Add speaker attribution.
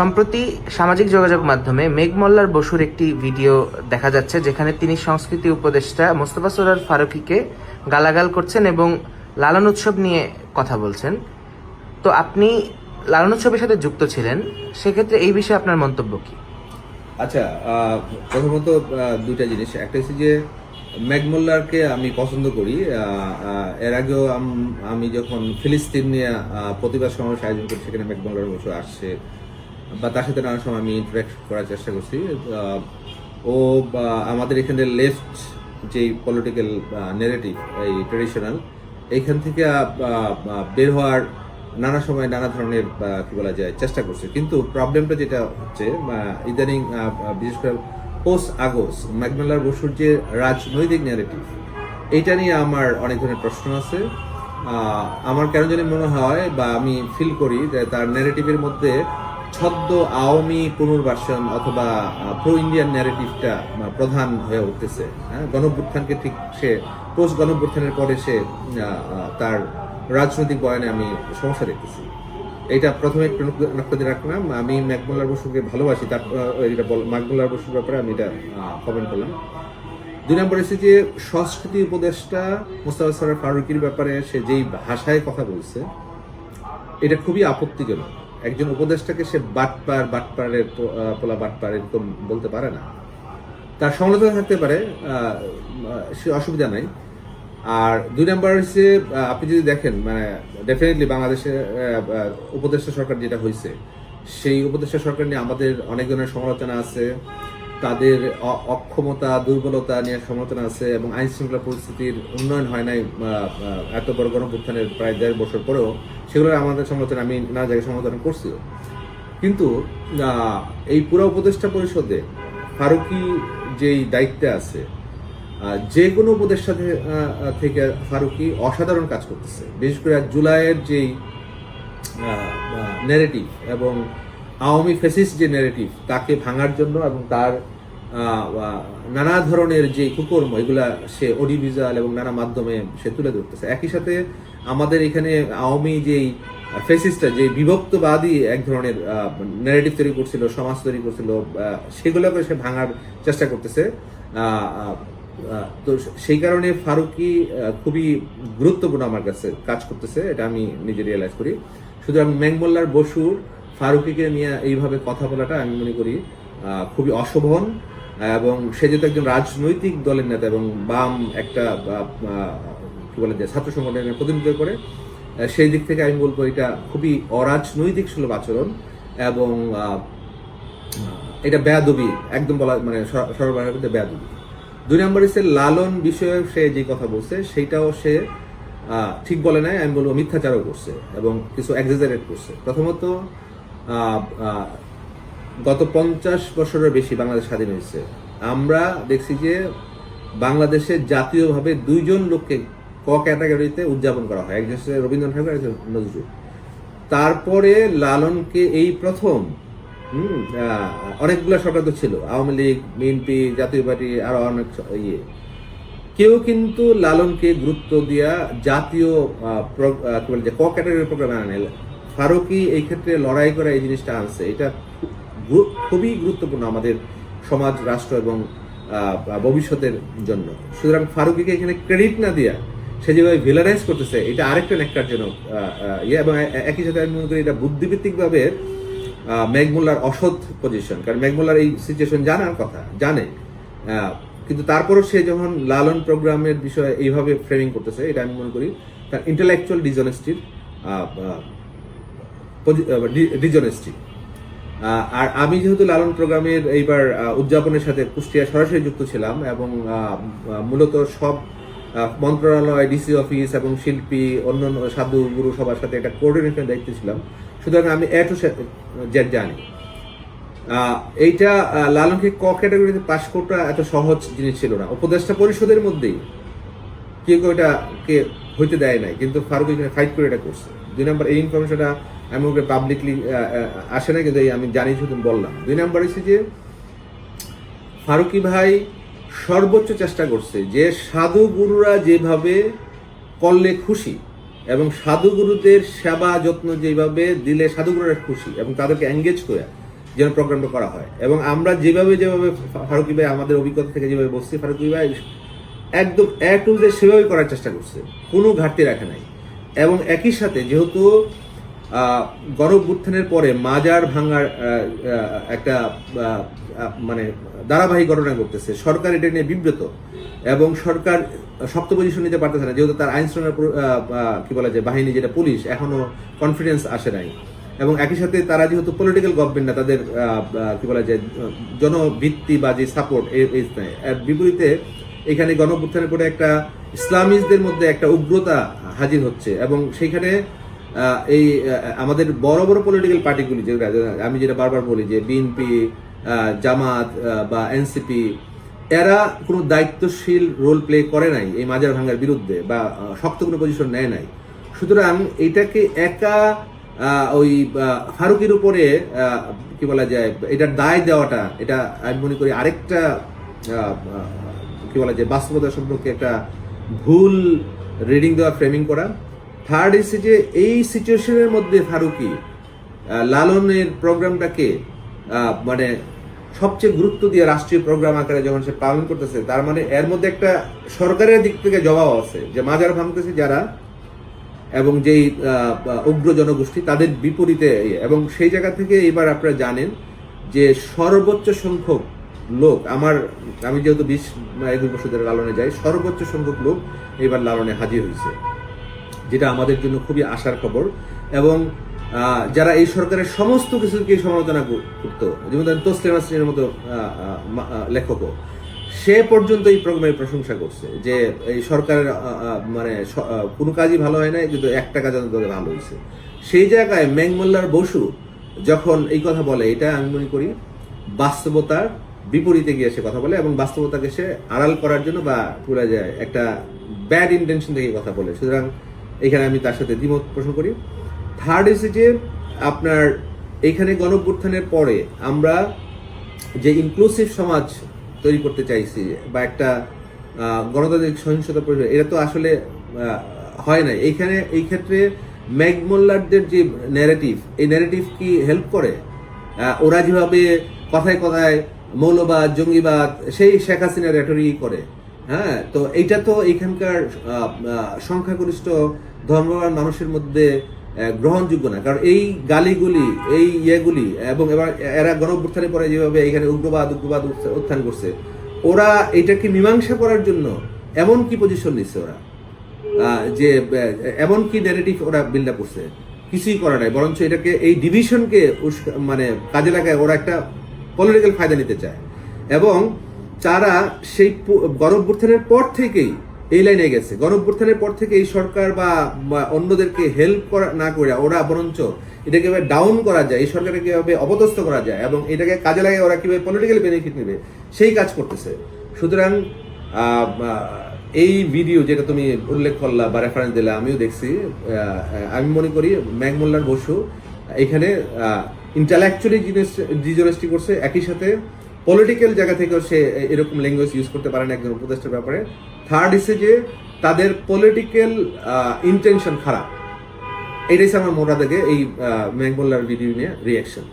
Speaker 1: সম্প্রতি সামাজিক যোগাযোগ মাধ্যমে মেঘ মোল্লার বসুর একটি ভিডিও দেখা যাচ্ছে, যেখানে তিনি সংস্কৃতি উপদেষ্টা মোস্তফা সরার ফারুকিকে গালাগাল করছেন এবং লালন উৎসব নিয়ে কথা বলছেন। তো আপনি লালন উৎসবের সাথে যুক্ত ছিলেন, সেক্ষেত্রে এই বিষয়ে আপনার মন্তব্য কি?
Speaker 2: আচ্ছা প্রথমত দুইটা জিনিস। একটা হচ্ছে যে ম্যাকমোল্লারকে আমি পছন্দ করি। এর আগেও আমি যখন ফিলিস্তিন নিয়ে প্রতিবাদ সমাবেশ আয়োজন করি, সেখানে ম্যাকমোল্লার বসে আসছে। বা তার সাথে নানা সময় আমি ইন্টারাক্ট করার চেষ্টা করছি। ও আমাদের এখানে লেফট যে পলিটিক্যাল নেগেটিভ এই ট্রেডিশনাল এইখান থেকে বের হওয়ার নানা সময় নানা ধরনের কি বলা যায়, চেষ্টা করছে। কিন্তু প্রবলেমটা যেটা হচ্ছে ইদানিং বিশেষ করে পোস্ট আগস্ট ম্যাকমেলার বসুর যে রাজনৈতিক ন্যারেটিভ এইটা নিয়ে আমার অনেক ধরনের প্রশ্ন আছে। আমার কেন জানি মনে হয়, বা আমি ফিল করি যে তার ন্যারেটিভের মধ্যে ছদ্ম আওয়ামী পুনর্বাসন অথবা প্রো ইন্ডিয়ান ন্যারেটিভটা প্রধান হয়ে উঠতেছে হ্যাঁ গণভ্যুত্থানকে ঠিক সে পোস্ট গণভ্যুত্থানের পরে সে তার রাজনৈতিক বয়ানে আমি সমস্যা দেখতেছি। এটা প্রথমে একটু রাখলাম। আমি ম্যাকমোল্লার বসুকে ভালোবাসি, তার এটা ম্যাকমোল্লার বসুর ব্যাপারে আমি এটা কমেন্ট করলাম। দুই নম্বর এসে যে, সংস্কৃতি উপদেষ্টা মুস্তাফা সরার ফারুকির ব্যাপারে সে যেই ভাষায় কথা বলছে, এটা খুবই আপত্তিজনক। একজন উপদেষ্টাকে সে বাটপার, বাটপারের পোলা বাটপার এরকম বলতে পারে না। তার সমালোচনা থাকতে পারে সে অসুবিধা নাই। আর দুই নাম্বার হচ্ছে আপনি যদি দেখেন মানে ডেফিনেটলি বাংলাদেশে উপদেষ্টা সরকার যেটা হয়েছে সেই উপদেষ্টা সরকার নিয়ে আমাদের অনেক ধরনের সমালোচনা আছে। তাদের অক্ষমতা, দুর্বলতা নিয়ে সমালোচনা আছে এবং আইন শৃঙ্খলা পরিস্থিতির উন্নয়ন হয় নাই এত বড় গণভ্যুত্থানের প্রায় দেড় বছর পরেও সেগুলো আমাদের সমালোচনা, আমি নানা জায়গায় সমালোচনা করছিও। কিন্তু এই পুরো উপদেষ্টা পরিষদে ফারুকি যেই দায়িত্বে আছে যে কোনো উপদেষ্টা থেকে ফারুকি অসাধারণ কাজ করতেছে। বিশেষ করে জুলাইয়ের যেই নেরেটিভ এবং আওয়ামী ফেসিস যে নেরেটিভ তাকে ভাঙার জন্য এবং তার নানা ধরনের যে কুকর্ম, এগুলা সে অডিভিজুয়াল এবং নানা মাধ্যমে সে তুলে ধরতেছে। একই সাথে আমাদের এখানে আওয়ামী যেই ফেসিসটা যে বিভক্তবাদী এক ধরনের নেগেটিভ তৈরি করছিল, সমাজ তৈরি করছিল সেগুলোকে সে ভাঙার চেষ্টা করতেছে। তো সেই কারণে ফারুকি খুবই গুরুত্বপূর্ণ আমার কাছে কাজ করতেছে। এটা আমি নিজে রিয়েলাইজ করি। সুতরাং ম্যাংমোল্লার বসুর ফারুকিকে নিয়ে এইভাবে কথা বলাটা আমি মনে করি খুবই অশোভন, এবং সে যেহেতু একজন রাজনৈতিক দলের নেতা এবং বাম একটা কি বলে যে, ছাত্র সংগঠনের প্রতিনিধিত্ব করে সেই দিক থেকে আমি বলব এটা খুবই অরাজনৈতিক সুলভ আচরণ এবং এটা বেয়াদবি, একদম বলা মানে সরবরাহ করতে বেয়াদবি। দুই নম্বর হচ্ছে লালন বিষয়ে সে যে কথা বলছে, সেইটাও সে ঠিক বলে নাই, আমি বলব মিথ্যাচারও করছে এবং কিছু এক্সাজারেট করছে। প্রথমত গত পঞ্চাশ বছরের বেশি বাংলাদেশ স্বাধীন হয়েছে। আমরা দেখছি যে বাংলাদেশে জাতীয়ভাবে দুইজন লোককে ক ক্যাটাগরিতে উদযাপন করা হয়। একজন হচ্ছে রবীন্দ্রনাথ ঠাকুর, একজন নজরুল তারপরে লালনকে এই প্রথম অনেকগুলো সরকার তো ছিল। আওয়ামী লীগ, বিএনপি, জাতীয় পার্টি, আরও অনেক ইয়ে। কেউ কিন্তু লালনকে গুরুত্ব দিয়া জাতীয় যে ক ক্যাটাগরির প্রোগ্রামে আনে। ফারুকি এই ক্ষেত্রে লড়াই করা এই জিনিসটা আনছে? এটা খুবই গুরুত্বপূর্ণ আমাদের সমাজ রাষ্ট্র এবং ভবিষ্যতের জন্য। সুতরাং ফারুকিকে এখানে ক্রেডিট না দিয়া সে যেভাবে ভিলারাইজ করতেছে এটা আরেকটা আহ, ইয়ে এবং একই সাথে আমি মনে করি এটা বুদ্ধিভিত্তিক ভাবে মেঘমুল্লার অসৎ পজিশন কারণ মেঘমুল্লার এই সিচুয়েশন জানার কথা জানে। কিন্তু তারপরও সে যখন লালন প্রোগ্রামের বিষয়ে এইভাবে ফ্রেমিং করতেছে এটা আমি মনে করি তার ইন্টেলেকচুয়াল ডিজনেস্টির ডিজনেস্টি আর আমি যেহেতু লালন প্রোগ্রামের এইবার উদযাপনের সাথে কুষ্টিয়া সরাসরি যুক্ত ছিলাম এবং মূলত সব মন্ত্রণালয় ডিসি অফিস এবং শিল্পী, অন্যান্য সাধু গুরু সবার সাথে একটা কোঅর্ডিনেশন দায়িত্ব ছিলাম। সুতরাং আমি এ টু জানি। এইটা লালনকে ক ক্যাটাগরিতে পাশ করা এত সহজ জিনিস ছিল না। উপদেষ্টা পরিষদের মধ্যেই কেউ কেউ এটা কে হইতে দেয় নাই, কিন্তু ফারুক এখানে ফাইট করে এটা করছে। দুই নম্বর, এই ইনফরমেশনটা আমি ওকে পাবলিকলি আসে না কিন্তু আমি জানি শুধু বললাম। দুই নম্বর হচ্ছে যে, ফারুকি ভাই সর্বোচ্চ চেষ্টা করছে যে সাধু গুরুরা যেভাবে করলে খুশি এবং সাধুগুরুদের সেবা যত্ন যেভাবে দিলে সাধুগুরুরা খুশি এবং তাদেরকে এঙ্গেজ করে যেন প্রোগ্রামটা করা হয়। এবং আমরা যেভাবে যেভাবে ফারুকি ভাই আমাদের অভিজ্ঞতা থেকে যেভাবে বসছি ফারুকি ভাই একদম এ টু সেভাবে করার চেষ্টা করছে। কোনো ঘাটতি রাখে নাই। এবং একই সাথে যেহেতু উত্থানের পরে মাজার ভাঙার একটা মানে ধারাবাহিক ঘটনা ঘটতেছে, সরকার এটা নিয়ে বিব্রত এবং সরকার শক্ত পজিশন নিতে পারতেছে না, যেহেতু তার আইন শৃঙ্খলা কি বলা যায় বাহিনী যেটা পুলিশ, এখনও কনফিডেন্স আসে নাই। এবং একই সাথে তারা যেহেতু পলিটিক্যাল গভর্নমেন্ট না, তাদের কি বলা যায় জনভিত্তি বা যে সাপোর্ট এই বিপরীতে এখানে গণঅভ্যুত্থানের পরে একটা ইসলামিস্টদের মধ্যে একটা উগ্রতা হাজির হচ্ছে এবং সেইখানে এই আমাদের বড় বড় পলিটিক্যাল পার্টিগুলি যেগুলো আমি যেটা বারবার বলি যে বিএনপি জামাত বা এনসিপি এরা কোনো দায়িত্বশীল রোল প্লে করে নাই এই মাজার ভাঙার বিরুদ্ধে বা শক্ত কোনো পজিশন নেয় নাই। সুতরাং এটাকে একা ওই ফারুকের উপরে কি বলা যায় এটার দায় দেওয়াটা, এটা আমি মনে করি আরেকটা কি বলা যায় বাস্তবতা সম্পর্কে একটা ভুল রিডিং দেওয়া ফ্রেমিং করা থার্ড হচ্ছে যে এই সিচুয়েশনের মধ্যে ফারুকি লালনের প্রোগ্রামটাকে মানে সবচেয়ে গুরুত্ব দিয়ে রাষ্ট্রীয় প্রোগ্রাম আকারে যখন সে পালন করতেছে, তার মানে এর মধ্যে একটা সরকারের দিক থেকে জবাব আছে যে মাজার ভাঙতেছে যারা এবং যেই উগ্র জনগোষ্ঠী তাদের বিপরীতে। এবং সেই জায়গা থেকে এবার আপনারা জানেন যে সর্বোচ্চ সংখ্যক লোক, আমার, আমি যেহেতু বিশ বা একুশ বছর ধরে লালনে যাই, সর্বোচ্চ সংখ্যক লোক এবার লালনে হাজির হয়েছে, যেটা আমাদের জন্য খুবই আশার খবর। এবং যারা এই সরকারের সমস্ত কিছুকে সমালোচনা কর- করতো, যেমন ধরেন তোসলিমা নাসরিনের মতো লেখকও, সে পর্যন্ত এই প্রোগ্রামের প্রশংসা করছে যে এই সরকারের মানে কোনো কাজই ভালো হয় নাই, কিন্তু একটা কাজ অন্তত ভালো হয়েছে। সেই জায়গায় মেঘমোল্লার বসু যখন এই কথা বলে, এটা আমি মনে করি বাস্তবতার বিপরীতে গিয়ে সে কথা বলে এবং বাস্তবতাকে সে আড়াল করার জন্য বা পুরা যায়, একটা ব্যাড ইন্টেনশন থেকে কথা বলে। সুতরাং এখানে আমি তার সাথে দ্বিমত পোষণ করি। থার্ড হচ্ছে যে আপনার এইখানে গণভ্যুত্থানের পরে আমরা যে ইনক্লুসিভ সমাজ তৈরি করতে চাইছি বা একটা গণতান্ত্রিক সহিংসতা পরিবেশ এটা তো আসলে হয় না এইখানে, এই ক্ষেত্রে ম্যাগমোল্লারদের যে ন্যারেটিভ এই ন্যারেটিভ কি হেল্প করে? ওরা যেভাবে কথায় কথায় মৌলবাদ, জঙ্গিবাদ, সেই শেখ হাসিনা রেটরি করে। হ্যাঁ তো এইটা তো এখানকার সংখ্যাগরিষ্ঠ, ধর্মবান মানুষের মধ্যে গ্রহণযোগ্য না। কারণ এই গালিগুলি, এই ইয়েগুলি, এবং এবার এরা গণঅভ্যুত্থানের পরে যেভাবে এখানে উগ্রবাদ উগ্রবাদ উত্থান করছে, ওরা এটাকে মীমাংসা করার জন্য এমন কি পজিশন নিচ্ছে ওরা? যে এমন কি ন্যারেটিভ ওরা বিল্ড আপ করছে? কিছুই করা নাই। বরঞ্চ এটাকে, এই ডিভিশনকে মানে কাজে লাগায় ওরা একটা পলিটিক্যাল ফায়দা নিতে চায়। এবং তারা সেই গণঅভ্যুত্থানের পর থেকেই এই লাইনে গেছে। গণঅভ্যুত্থানের পর থেকে এই সরকার বা অন্যদেরকে হেল্প করা, না করে ওরা বরঞ্চ এটাকে কীভাবে ডাউন করা যায়, এই সরকারকে কীভাবে অপদস্থ করা যায় এবং এটাকে কাজে লাগে ওরা কীভাবে পলিটিক্যাল বেনিফিট নেবে, সেই কাজ করতেছে। সুতরাং এই ভিডিও যেটা তুমি উল্লেখ করলা বা রেফারেন্স দিলা, আমিও দেখছি। আমি মনে করি ম্যাগমোল্লার বসু এখানে ইন্টালেকচুয়ালি ডিজনেস্টি করছে একই সাথে পলিটিক্যাল জায়গা থেকেও সে এরকম ল্যাঙ্গুয়েজ ইউজ করতে পারে না একজন উপদেষ্টার ব্যাপারে। থার্ড ইসে যে তাদের পলিটিক্যাল ইন্টেনশন খারাপ। এটাই আমার মোটা থেকে এই মেঙ্গলার ভিডিও নিয়ে রিয়াকশন